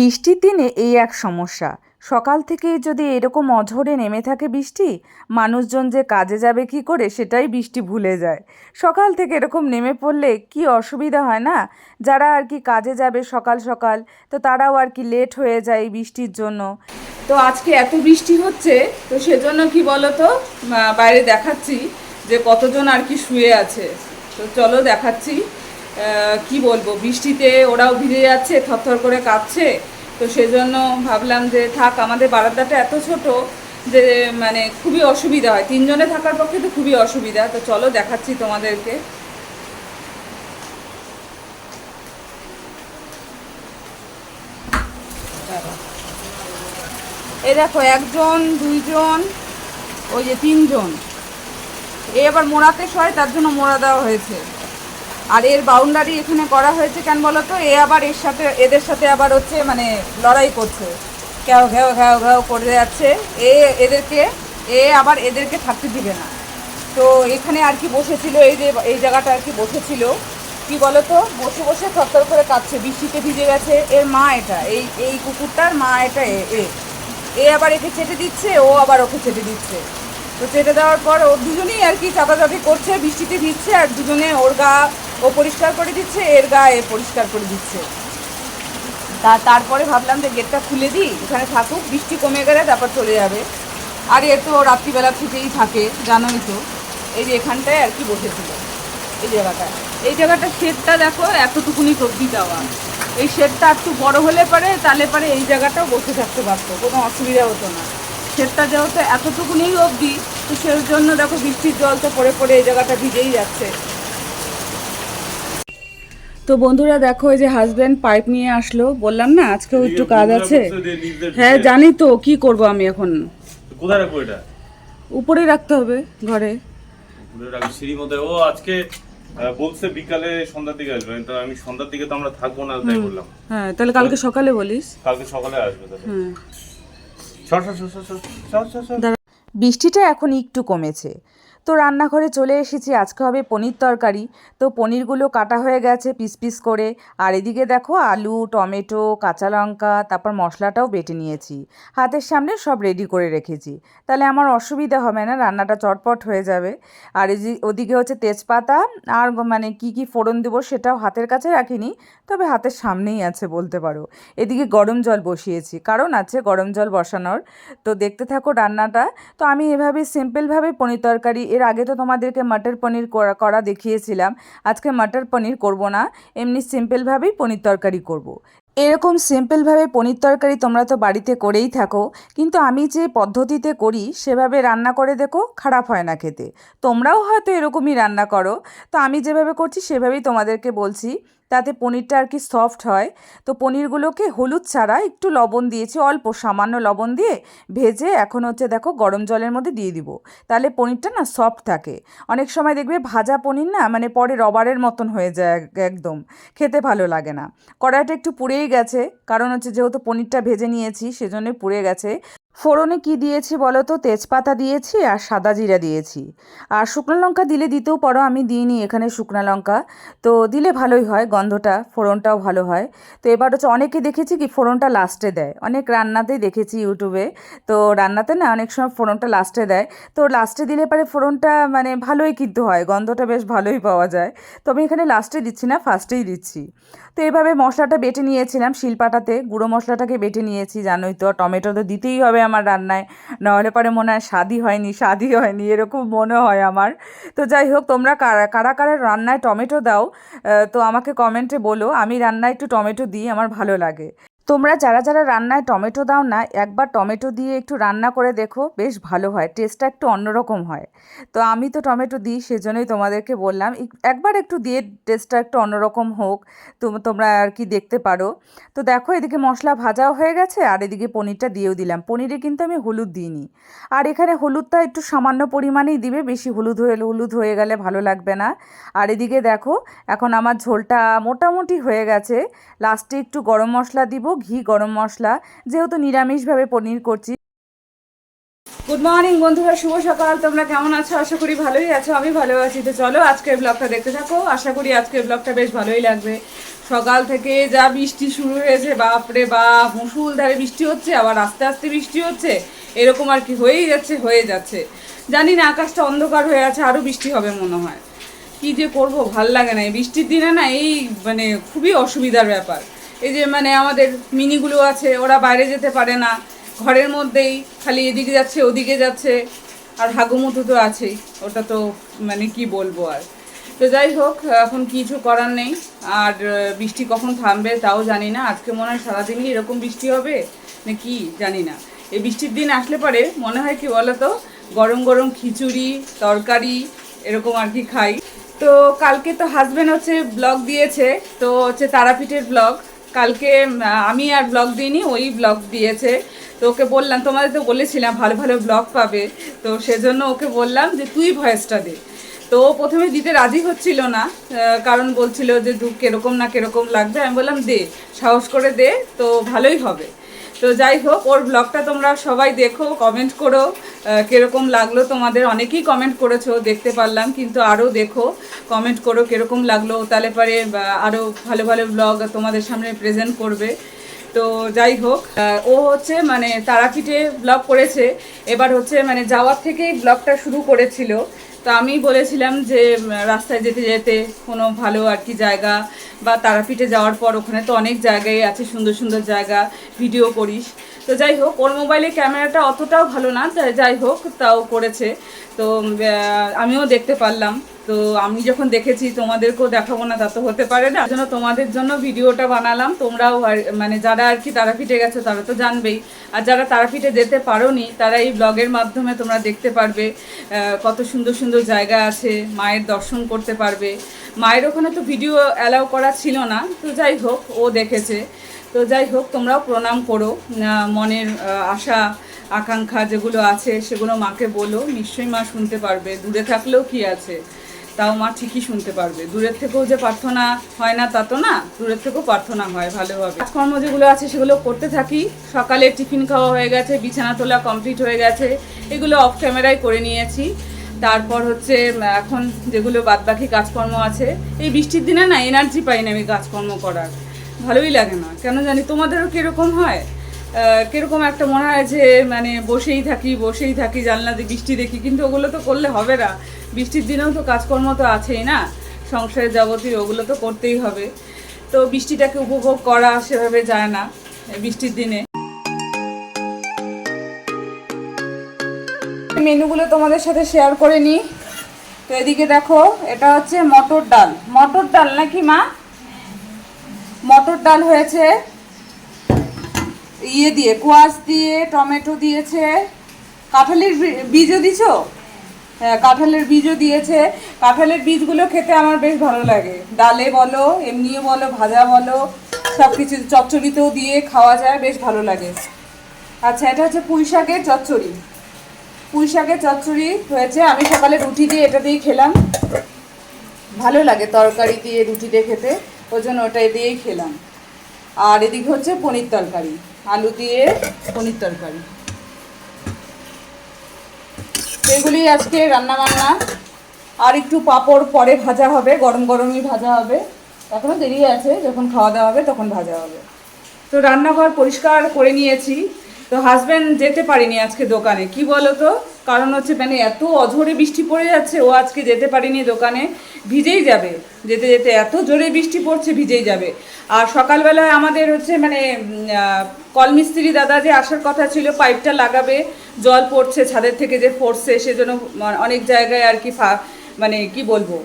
বৃষ্টির দিনে এই এক সমস্যা। সকাল থেকেই যদি এরকম অঝোরে নেমে থাকে বৃষ্টি মানুষজন যে কাজে যাবে কি করে সেটাই বৃষ্টি ভুলে যায়। সকাল থেকে এরকম নেমে পড়লে কি অসুবিধা হয় না? যারা আর কি কাজে যাবে সকাল সকাল তো তারাও আর কি লেট হয়ে যায় বৃষ্টির জন্য। তো আজকে এত বৃষ্টি হচ্ছে তো সেজন্য কি বলতো? আহ, বাইরে দেখাচ্ছি যে কতজন আর কি শুয়ে আছে। তো চলো দেখাচ্ছি। কি বলব, বৃষ্টিতে ওরাও ভিজে যাচ্ছে, থরথর করে কাঁপছে। তো সেজন্য ভাবলাম যে থাক, আমাদের বারান্দাটা এত ছোট যে মানে খুবই অসুবিধা হয়। তিনজনে থাকার পক্ষে তো খুবই অসুবিধা। তো চলো, দেখাচ্ছি তোমাদেরকে। এ দেখো, একজন, দুইজন, ওই যে তিনজন। এ আবার মোড়াতে শয়, তার জন্য মোড়া দেওয়া হয়েছে। আর এর বাউন্ডারি এখানে করা হয়েছে কেন বলো তো? এ আবার এর সাথে, এদের সাথে আবার হচ্ছে মানে লড়াই করছে। ঘ্যাও ঘ্যাও ঘ্যাও ঘ্যাও করে যাচ্ছে। এ এদেরকে, এ আবার এদেরকে থাকতে দিবে না। তো এখানে আর কি বসেছিল, এই যে, এই জায়গাটা আর কি বসেছিল। কি বলো তো? বসে বসে থরথর করে কাঁদছে, বৃষ্টিতে ভিজে গেছে। এর মা এটা, এই এই কুকুরটার মা এটা এ এ। আবার একে চেটে দিচ্ছে, ও আবার ওকে চেটে দিচ্ছে। তো চেটে দেওয়ার পর ও দুজনেই আর কি চাপাচাপি করছে, বৃষ্টিতে ভিজছে, আর দুজনে ওর গা ও পরিষ্কার করে দিচ্ছে, এর গায়ে পরিষ্কার করে দিচ্ছে। তা তারপরে ভাবলাম যে গেটটা খুলে দিই এখানে থাকুক, বৃষ্টি কমে গেলে তারপর চলে যাবে। আর এ তো রাত্রিবেলা থেকেই থাকে, জানোই তো। এই যে এখানটায় আর কি বসেছিল, এই জায়গাটায় এই জায়গাটা শেডটা দেখো, এতটুকুনি সবজি দেওয়া। এই শেডটা একটু বড় হলে পরে, তাহলে পরে এই জায়গাটাও বসে থাকতে পারতো, কোনো অসুবিধা হতো না। শেডটা যেহেতু এতটুকুনি অবধি তো সেই জন্য দেখো বৃষ্টির জল তো পড়ে পড়ে এই জায়গাটা ভিজেই যাচ্ছে। তো বন্ধুরা দেখো এই যে হাজব্যান্ড পাইপ নিয়ে আসলো। বললাম না আজকে একটু কাজ আছে। হ্যাঁ জানি তো কি করব আমি এখন? কোথায় রাখব এটা? উপরে রাখতে হবে ঘরে। সিঁড়ির মধ্যে। ও আজকে বলছে বিকালে সন্ধ্যার দিকে আসবে। তো আমি সন্ধ্যার দিকে তো আমরা থাকব না তাই বললাম। হ্যাঁ তাহলে কালকে সকালে বলিস। কালকে সকালে আসবে তাহলে। হ্যাঁ। বৃষ্টিটা এখন একটু কমেছে। তো রান্নাঘরে চলে এসেছি, আজকে হবে পনির তরকারি। তো পনিরগুলো কাটা হয়ে গেছে পিস পিস করে। আর এদিকে দেখো আলু, টমেটো, কাঁচা লঙ্কা, তারপর মশলাটাও বেটে নিয়েছি। হাতের সামনে সব রেডি করে রেখেছি। তাহলে আমার অসুবিধা হবে না, রান্নাটা চটপট হয়ে যাবে। আর ওদিকে হচ্ছে তেজপাতা, আর মানে কি কি ফোড়ন দেবো সেটাও হাতের কাছে রাখিনি, তবে হাতের সামনেই আছে বলতে পারো। এদিকে গরম জল বসিয়েছি, কারণ আছে গরম জল বসানোর। তো দেখতে থাকো রান্নাটা। তো আমি এভাবে সিম্পলভাবে পনির তরকারি এর আগে তো তোমাদেরকে মটর পনির করা করা দেখিয়েছিলাম। আজকে মটর পনির করব না, এমনি সিম্পলভাবেই পনির তরকারি করব। এরকম সিম্পলভাবে পনির তরকারি তোমরা তো বাড়িতে করেই থাকো, কিন্তু আমি যে পদ্ধতিতে করি, সেভাবে রান্না করে দেখো, খারাপ হয় না খেতে। তোমরাও হয়তো এরকমই রান্না করো। তো আমি যেভাবে করছি, সেভাবেই তোমাদেরকে বলছি। তাতে পনিরটা আর কি সফট হয়। তো পনিরগুলোকে হলুদ ছাড়া একটু লবণ দিয়েছি, অল্প সামান্য লবণ দিয়ে ভেজে এখন হচ্ছে দেখো গরম জলের মধ্যে দিয়ে দিব। তাহলে পনিরটা না সফট থাকে। অনেক সময় দেখবে ভাজা পনির না মানে পরে রবারের মতন হয়ে যায় একদম। খেতে ভালো লাগে না। কড়াইটা একটু পুড়েই গেছে। কারণ হচ্ছে যেহেতু পনিরটা ভেজে নিয়েছি, সেজন্যই পুড়ে গেছে। ফোড়নে কি দিয়েছি বলো তো? তেজপাতা দিয়েছি আর সাদা জিরা দিয়েছি। আর শুকনো লঙ্কা দিলে দিতেও পারো, আমি দিইনি এখানে শুকনো লঙ্কা। তো দিলে ভালোই হয়, গন্ধটা, ফোড়নটাও ভালো হয়। তো এবার হচ্ছে অনেকে দেখেছি কি ফোড়নটা লাস্টে দেয়। অনেক রান্নাতেই দেখেছি ইউটিউবে। তো রান্নাতে না অনেক সময় ফোড়নটা লাস্টে দেয়। তো লাস্টে দিলে পরে ফোড়নটা মানে ভালোই কিন্তু হয়, গন্ধটা বেশ ভালোই পাওয়া যায়। তো আমি এখানে লাস্টে দিচ্ছি না ফার্স্টেই দিচ্ছি। তো এইভাবে মশলাটা বেটে নিয়েছিলাম শিলপাটাতে। গুঁড়ো মশলাটাকে বেটে নিয়েছি, জানোই তো, টমেটো তো দিতেই হবে আমার রান্নায়। নাহলে পরে মনে হয় স্বাদই হয়নি স্বাদই হয়নি, এরকম মনে হয় আমার। তো যাই হোক, তোমরা কারা কারা কারা রান্নায় টমেটো দাও তো আমাকে কমেন্টে বলো। আমি রান্নায় একটু টমেটো দিই, আমার ভালো লাগে। তোমরা যারা যারা রান্নায় টমেটো দাও না, একবার টমেটো দিয়ে একটু রান্না করে দেখো, বেশ ভালো হয় টেস্টটা একটু অন্যরকম হয়। তো আমি তো টমেটো দিই, সেজন্যই তোমাদেরকে বললাম, এক- একবার একটু দিয়ে টেস্টটা একটু অন্যরকম হোক তোমরা আর কি দেখতে পারো। তো দেখো, এদিকে মশলা ভাজাও হয়ে গেছে, আর এদিকে পনিরটা দিয়েও দিলাম। পনিরে কিন্তু আমি হলুদ দিইনি। আর এখানে হলুদটা একটু সামান্য পরিমাণেই দিবে, বেশি হলুদ হয়ে হলুদ হয়ে গেলে ভালো লাগবে না। আর এদিকে দেখো, এখন আমার ঝোলটা মোটামুটি হয়ে গেছে লাস্টে একটু গরম মশলা দিব ঘি, গরম মশলা, যেহেতু নিরামিষভাবে পনির করছি। গুড মর্নিং বন্ধুরা, শুভ সকাল। তোমরা কেমন আছো? আশা করি ভালোই আছো, আমি ভালো আছি। তো চলো আজকের ব্লগটা দেখতে থাকো। আশা করি আজকের ব্লগটা বেশ ভালোই লাগবে। সকাল থেকে যা বৃষ্টি শুরু হয়েছে, বাপরে বাপ মুসুলধারে বৃষ্টি হচ্ছে, আবার আস্তে আস্তে বৃষ্টি হচ্ছে। এরকম আর কি হয়েই যাচ্ছে, হয়ে যাচ্ছে। জানি না, আকাশটা অন্ধকার হয়ে আছে আরও বৃষ্টি হবে মনে হয়। কি যে করব, ভালো লাগে না। এই বৃষ্টির দিনে না, এই মানে খুবই অসুবিধার ব্যাপার। এই যে মানে আমাদের মিনিগুলো আছে, ওরা বাইরে যেতে পারে না। ঘরের মধ্যেই খালি এদিকে যাচ্ছে, ওদিকে যাচ্ছে। আর হাগুমুতু তো আছেই, ওটা তো মানে কি বলব আর। তো যাই হোক, এখন কিছু করার নেই। আর বৃষ্টি কখন থামবে তাও জানি না। আজকে মনে হয় সারাদিনই এরকম বৃষ্টি হবে, না কি জানি না। এই বৃষ্টির দিন আসলে পরে মনে হয় কি বলো তো গরম গরম খিচুড়ি, তরকারি এরকম আর কি খাই। তো কালকে তো হাজব্যান্ড হচ্ছে ব্লগ দিয়েছে, তো হচ্ছে তারাপীঠের ব্লগ কালকে আমি আর ব্লগ দিইনি, ওই ব্লগ দিয়েছে। তো ওকে বললাম, তোমাদের তো বলেছিলাম, ভালো ভালো ব্লগ পাবে। তো সেজন্য ওকে বললাম যে, তুই ভয়েসটা দে। তো প্রথমে দিতে রাজি হচ্ছিল না কারণ বলছিল যে দু কেরকম না কেরকম লাগবে। আমি বললাম, দে, সাহস করে দে, তো ভালোই হবে। তো যাই হোক, ওর ব্লগটা তোমরা সবাই দেখো কমেন্ট করো কীরকম লাগল তোমাদের। অনেকেই কমেন্ট করেছ, দেখতে পারলাম, কিন্তু আরও দেখো কমেন্ট করো কীরকম লাগল। তাহলে পরে আরও ভালো ভালো ব্লগ তোমাদের সামনে প্রেজেন্ট করবে। তো যাই হোক ও হচ্ছে মানে তারাপীঠে ব্লগ করেছে। এবার হচ্ছে মানে যাওয়ার থেকেই ব্লগটা শুরু করেছিল। তো আমি বলেছিলাম যে রাস্তায় যেতে যেতে কোনো ভালো আর কি জায়গা বা তারাপীঠে যাওয়ার পর ওখানে তো অনেক জায়গায় আছে, সুন্দর সুন্দর জায়গা, ভিডিও করিস। তো যাই হোক, ওর মোবাইলে ক্যামেরাটা অতটাও ভালো না, যাই হোক, তাও করেছে। তো আমিও দেখতে পারলাম। তো আমি যখন দেখেছি তোমাদেরকেও দেখাবো না, তা তো হতে পারে না। জন্য তোমাদের জন্য ভিডিওটা বানালাম। তোমরাও মানে যারা আর কি তারাপীঠে গেছো, তারা তো জানবেই। আর যারা তারাপীঠে যেতে পারোনি, তারা এই ব্লগের মাধ্যমে তোমরা দেখতে পারবে কত সুন্দর সুন্দর জায়গা আছে, মায়ের দর্শন করতে পারবে। মায়ের ওখানে তো ভিডিও অ্যালাউ করা ছিল না, তো যাই হোক, ও দেখেছে। তো যাই হোক, তোমরাও প্রণাম করো। মনের আশা, আকাঙ্ক্ষা যেগুলো আছে, সেগুলো মাকে বলো। নিশ্চয়ই মা শুনতে পারবে। দূরে থাকলেও কি আছে? তাও মা ঠিকই শুনতে পারবে। দূরের থেকেও যে প্রার্থনা হয় না, তা তো না। দূরের থেকেও প্রার্থনা হয় ভালোভাবে কাজকর্ম যেগুলো আছে সেগুলো করতে থাকি। সকালে টিফিন খাওয়া হয়ে গেছে, বিছানা তোলা কমপ্লিট হয়ে গেছে। এগুলো অফ ক্যামেরায় করে নিয়েছি। তারপর হচ্ছে এখন যেগুলো বাদবাকি কাজকর্ম আছে, এই বৃষ্টির দিনে না এনার্জি পাই না আমি কাজকর্ম করার। ভালোই লাগে না। কেন জানি তোমাদেরও কীরকম হয়? কীরকম একটা মনে হয় যে মানে বসেই থাকি বসেই থাকি, জানলা দিয়ে বৃষ্টি দেখি, কিন্তু ওগুলো তো করলে হবে না। বৃষ্টির দিনেও তো কাজকর্ম তো আছেই না? সংসারের যাবতীয় ওগুলো তো করতেই হবে। তো বৃষ্টিটাকে উপভোগ করা সেভাবে যায় না বৃষ্টির দিনে। মেনুগুলো তোমাদের সাথে শেয়ার করে নিই। তো এদিকে দেখো, এটা হচ্ছে মটর ডাল। মটর ডাল নাকি মা? মটর ডাল হয়েছে ইয়ে দিয়ে, কোয়াশ দিয়ে, টমেটো দিয়েছে। কাঁঠালের বীজও দিছো? কাঁঠালের বীজও দিয়েছে। কাঁঠালের বীজগুলো খেতে আমার বেশ ভালো লাগে। ডালে বলো, এমনিও বলো, ভাজা বলো সব কিছু চচ্চড়িতেও দিয়ে খাওয়া যায়, বেশ ভালো লাগে। আচ্ছা এটা হচ্ছে পুঁই শাকের চচ্চড়ি। পুঁই শাকের চচ্চড়ি হয়েছে, আমি সকালে রুটি দিয়ে এটা দিয়ে খেলাম। ভালো লাগে তরকারি দিয়ে রুটি দিয়ে খেতে, ওই জন্য ওটাই দিয়েই খেলাম। আর এদিকে হচ্ছে পনির তরকারি, আলু দিয়ে পনির তরকারি। এগুলি আজকে রান্না বান্না আর একটু পাপড় পরে ভাজা হবে, গরম গরমই ভাজা হবে। এখনও দেরি আছে, যখন খাওয়া দাওয়া হবে তখন ভাজা হবে। তো রান্নাঘর পরিষ্কার করে নিয়েছি। তো হাজব্যান্ড যেতে পারিনি আজকে দোকানে, কি বলো তো কারণ হচ্ছে মানে এত অঝোরে বৃষ্টি পড়ে যাচ্ছে, ও আজকে যেতে পারিনি দোকানে, ভিজেই যাবে। যেতে যেতে এত জোরে বৃষ্টি পড়ছে, ভিজেই যাবে। আর সকালবেলায় আমাদের হচ্ছে মানে কলমিস্ত্রি দাদা যে আসার কথা ছিল, পাইপটা লাগাবে, জল পড়ছে ছাদের থেকে যে পড়ছে, সেজন্য মানে অনেক জায়গায় আর কি ফা- মানে কি বলব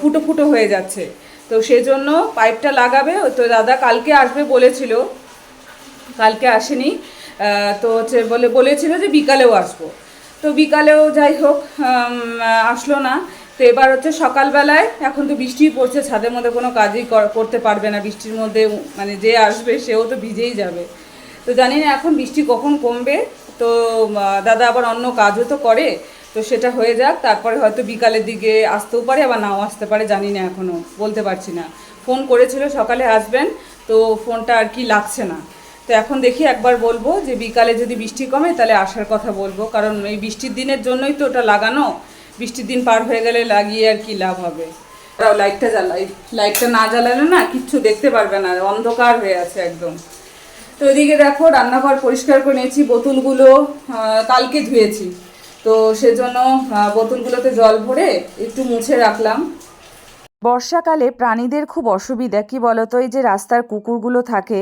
ফুটো ফুটো হয়ে যাচ্ছে। তো সেজন্য পাইপটা লাগাবে, তো দাদা কালকে আসবে বলেছিল, কালকে আসেনি তো হচ্ছে বলে, বলেছিল যে বিকালেও আসব। তো বিকালেও যাই হোক আসলো না। তো এবার হচ্ছে সকালবেলায়, এখন তো বৃষ্টি পড়ছে, ছাদের মধ্যে কোনো কাজই কর- করতে পারবে না। বৃষ্টির মধ্যে মানে যে আসবে, সেও তো ভিজেই যাবে। তো জানি না এখন বৃষ্টি কখন কমবে। তো দাদা আবার অন্য কাজও তো করে, তো সেটা হয়ে যাক। তারপরে হয়তো বিকালের দিকে আসতেও পারে, আবার নাও আসতে পারে, জানি না এখনও বলতে পারছি না। ফোন করেছিল সকালে আসবেন তো ফোনটা আর কি লাগছে না। তো এখন দেখি একবার বলব যে বিকালে যদি বৃষ্টি কমে তাহলে আসার কথা বলব। কারণ এই বৃষ্টির দিনের জন্যই তো ওটা লাগানো। বৃষ্টির দিন পার হয়ে গেলে লাগিয়ে আর কি লাভ হবে। লাইটটা জ্বালাই লাইটটা না জ্বালালে না কিচ্ছু দেখতে পারবে না, অন্ধকার হয়ে আছে একদম। তো এদিকে দেখো, রান্নাঘর পরিষ্কার করে নিয়েছি, বোতলগুলো কালকে ধুয়েছি। তো সেজন্য বোতলগুলোতে জল ভরে একটু মুছে রাখলাম। বর্ষাকালে প্রাণীদের খুব অসুবিধা, কি বলতো? এই যে রাস্তার কুকুরগুলো থাকে,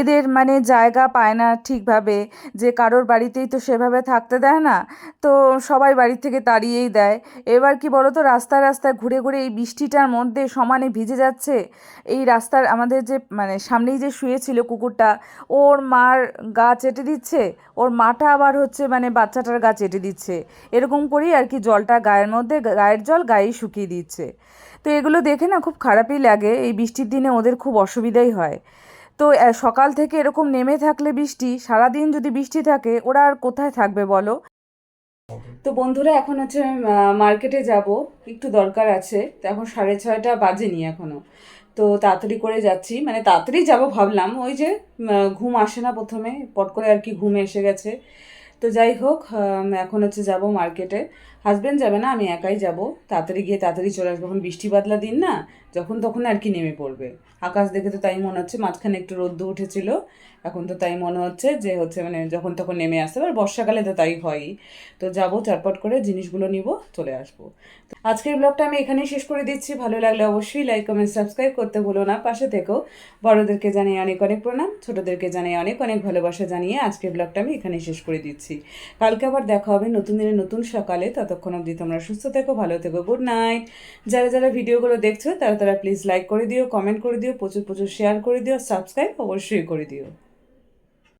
এদের মানে জায়গা পায় না ঠিকভাবে, যে কারোর বাড়িতেই তো সেভাবে থাকতে দেয় না, তো সবাই বাড়ি থেকে তাড়িয়েই দেয়। এবার কি বলতো? রাস্তায় রাস্তায় ঘুরে ঘুরে এই বৃষ্টিটার মধ্যে সমানে ভিজে যাচ্ছে। এই রাস্তার আমাদের যে মানে সামনেই যে শুয়েছিল কুকুরটা, ওর মার গা চেটে দিচ্ছে, ওর মাটা আবার হচ্ছে মানে বাচ্চাটার গা চেটে দিচ্ছে। এরকম করেই আর কি জলটা গায়ের মধ্যে, গায়ের জল গায়েই শুকিয়ে দিচ্ছে। তো এগুলো দেখে না খুব খারাপই লাগে। এই বৃষ্টির দিনে ওদের খুব অসুবিধাই হয়। তো সকাল থেকে এরকম নেমে থাকলে বৃষ্টি, সারাদিন যদি বৃষ্টি থাকে, ওরা আর কোথায় থাকবে বলো? তো বন্ধুরা, এখন হচ্ছে মার্কেটে যাব। একটু দরকার আছে। তো এখন সাড়ে ছয়টা বাজেনি এখনও তো তাড়াতাড়ি করে যাচ্ছি। মানে তাড়াতাড়ি যাব ভাবলাম। ওই যে ঘুম আসে না প্রথমে। পট করে আর কি ঘুমে এসে গেছে। তো যাই হোক এখন হচ্ছে যাব মার্কেটে। হাজবেন্ড যাবে না, আমি একাই যাব। তাড়াতাড়ি গিয়ে তাড়াতাড়ি চলে আসব। এখন বৃষ্টি বাদলা দিন না, যখন তখন আর কি নেমে পড়বে। আকাশ দেখে তো তাই মনে হচ্ছে মাঝখানে একটু রোদ্দু উঠেছিল। এখন তো তাই মনে হচ্ছে যে হচ্ছে মানে যখন তখন নেমে আসতে আর বর্ষাকালে তো তাই হয়ই তো যাব, চটপট করে জিনিসগুলো নিব, চলে আসব। আজকের ব্লগটা আমি এখানেই শেষ করে দিচ্ছি। ভালো লাগলে অবশ্যই লাইক কমেন্ট সাবস্ক্রাইব করতে ভুলো না। পাশে থেকেও বড়োদেরকে জানিয়ে অনেক অনেক প্রণাম, ছোটোদেরকে জানিয়ে অনেক অনেক ভালোবাসা জানিয়ে আজকের ব্লগটা আমি এখানেই শেষ করে দিচ্ছি। কালকে আবার দেখা হবে নতুন দিনে নতুন সকালে। ততক্ষণ অবধি তোমরা সুস্থ থেকো, ভালো থেকো, গুড নাইট। যারা যারা ভিডিওগুলো দেখছ, তারা তারা প্লিজ লাইক করে দিও কমেন্ট করে দিও, প্রচুর প্রচুর শেয়ার করে দিও সাবস্ক্রাইব অবশ্যই করে দিও।